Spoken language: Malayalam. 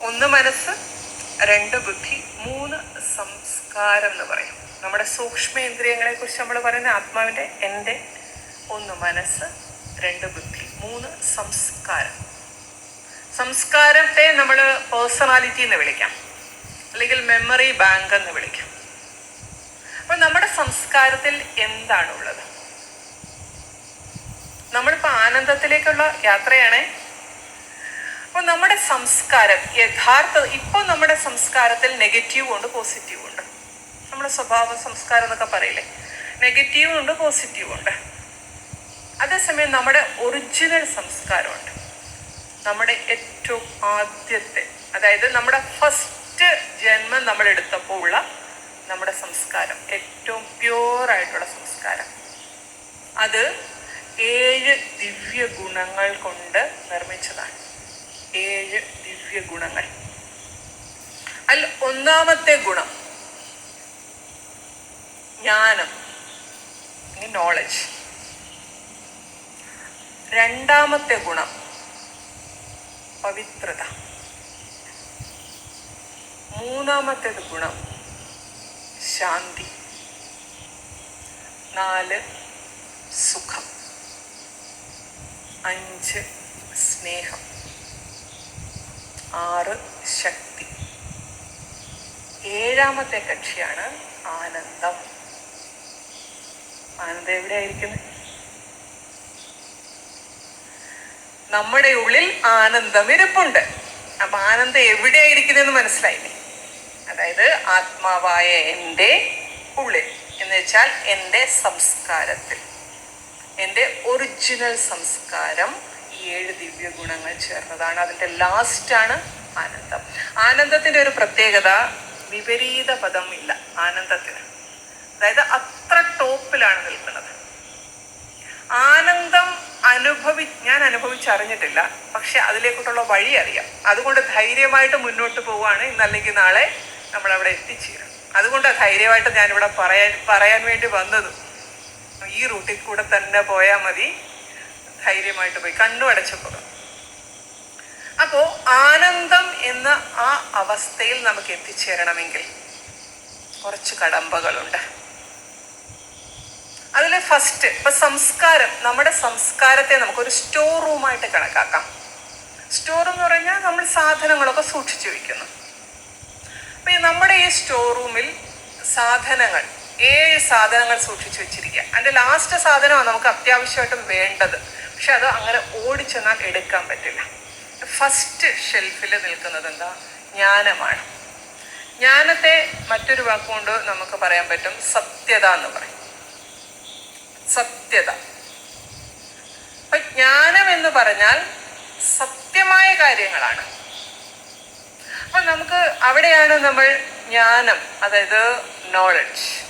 ഒന്ന് മനസ്സ് രണ്ട് ബുദ്ധി മൂന്ന് സംസ്കാരം എന്ന് പറയും. നമ്മുടെ സൂക്ഷ്മേന്ദ്രിയങ്ങളെ കുറിച്ച് നമ്മൾ പറയുന്ന ആത്മാവിന്റെ എന്റെ ഒന്ന് മനസ്സ് രണ്ട് ബുദ്ധി മൂന്ന് സംസ്കാരം. സംസ്കാരത്തെ നമ്മൾ പേഴ്സണാലിറ്റി എന്ന് വിളിക്കാം. അല്ലെങ്കിൽ മെമ്മറി ബാങ്ക് എന്ന് വിളിക്കാം. അപ്പൊ നമ്മുടെ സംസ്കാരത്തിൽ എന്താണുള്ളത്? നമ്മളിപ്പോൾ ആനന്ദത്തിലേക്കുള്ള യാത്രയാണേ. അപ്പോൾ നമ്മുടെ സംസ്കാരം യഥാർത്ഥ ഇപ്പോൾ നമ്മുടെ സംസ്കാരത്തിൽ നെഗറ്റീവും ഉണ്ട് പോസിറ്റീവും ഉണ്ട്. നമ്മുടെ സ്വഭാവ സംസ്കാരം എന്നൊക്കെ പറയില്ലേ? നെഗറ്റീവും ഉണ്ട് പോസിറ്റീവും ഉണ്ട്. അതേസമയം നമ്മുടെ ഒറിജിനൽ സംസ്കാരമുണ്ട് നമ്മുടെ ഏറ്റവും ആദ്യത്തെ അതായത് നമ്മുടെ ഫസ്റ്റ് ജന്മം നമ്മൾ എടുത്തപ്പോൾ ഉള്ള നമ്മുടെ സംസ്കാരം. ഏറ്റവും പ്യുവറായിട്ടുള്ള സംസ്കാരം. അത് ഏഴ് ദിവ്യ ഗുണങ്ങൾ കൊണ്ട് നിർമ്മിച്ചതാണ്. ഏഴ് ദിവ്യ ഗുണങ്ങൾ. അതിൽ ഒന്നാമത്തെ ഗുണം. ജ്ഞാനം നോളജ് രണ്ടാമത്തെ ഗുണം പവിത്രത. മൂന്നാമത്തേത് ഗുണം ശാന്തി. നാല് സുഖം. അഞ്ച് സ്നേഹം. ആറ് ശക്തി. ഏഴാമത്തെ കക്ഷിയാണ് ആനന്ദം. ആനന്ദം എവിടെയായിരിക്കുന്നത് നമ്മുടെ ഉള്ളിൽ ആനന്ദം ഇരിപ്പുണ്ട്. അപ്പൊ ആനന്ദം എവിടെയായിരിക്കുന്നതെന്ന് മനസ്സിലായില്ലേ? അതായത് ആത്മാവായ എന്റെ ഉള്ളിൽ. എന്ന് വെച്ചാൽ എന്റെ സംസ്കാരത്തിൽ. എന്റെ ഒറിജിനൽ സംസ്കാരം ഏഴ് ദിവ്യ ഗുണങ്ങൾ ചേർന്നതാണ് അതിന്റെ ലാസ്റ്റാണ് ആനന്ദം. ആനന്ദത്തിന്റെ ഒരു പ്രത്യേകത വിപരീത പദം ഇല്ല ആനന്ദത്തിന്. അതായത് അത്ര ടോപ്പിലാണ് നിൽക്കുന്നത്. ആനന്ദം അനുഭവി ഞാൻ അനുഭവിച്ചറിഞ്ഞിട്ടില്ല പക്ഷെ അതിലേക്കുള്ള വഴി അറിയാം. അതുകൊണ്ട് ധൈര്യമായിട്ട് മുന്നോട്ട് പോവുകയാണ് ഇന്നല്ലെങ്കിൽ നാളെ നമ്മൾ അവിടെ എത്തിച്ചേരും. അതുകൊണ്ട് ധൈര്യമായിട്ട് ഞാനിവിടെ പറയാൻ പറയാൻ വേണ്ടി വന്നതും ഈ റൂട്ടിൽ കൂടെ തന്നെ പോയാൽ മതി. ധൈര്യമായിട്ട് പോയി കണ്ണു അടച്ചപ്പോൾ അപ്പോൾ ആനന്ദം എന്ന ആ അവസ്ഥയിൽ നമുക്ക് എത്തിച്ചേരണമെങ്കിൽ കുറച്ച് കടമ്പകളുണ്ട്. അതിൽ ഫസ്റ്റ് ഇപ്പൊ സംസ്കാരം നമ്മുടെ സംസ്കാരത്തെ നമുക്കൊരു സ്റ്റോർ റൂമായിട്ട് കണക്കാക്കാം. സ്റ്റോർ എന്ന് പറഞ്ഞാൽ നമ്മൾ സാധനങ്ങളൊക്കെ സൂക്ഷിച്ചു വെക്കുന്നു. അപ്പൊ നമ്മുടെ ഈ സ്റ്റോർ റൂമിൽ സാധനങ്ങൾ ഏഴ് സാധനങ്ങൾ സൂക്ഷിച്ചു വെച്ചിരിക്കുക. അതിന്റെ ലാസ്റ്റ് സാധനമാണ് നമുക്ക് അത്യാവശ്യമായിട്ടും വേണ്ടത്. പക്ഷെ അത് അങ്ങനെ ഓടിച്ചെന്നാൽ എടുക്കാൻ പറ്റില്ല. ഫസ്റ്റ് ഷെൽഫിൽ നിൽക്കുന്നത് എന്താ? ജ്ഞാനമാണ്. ജ്ഞാനത്തെ മറ്റൊരു വാക്കുകൊണ്ട് നമുക്ക് പറയാൻ പറ്റും സത്യത എന്ന് പറയും. സത്യത. അപ്പൊ ജ്ഞാനം എന്ന് പറഞ്ഞാൽ സത്യമായ കാര്യങ്ങളാണ്. അപ്പൊ നമുക്ക് അവിടെയാണ് നമ്മൾ ജ്ഞാനം അതായത് നോളജ്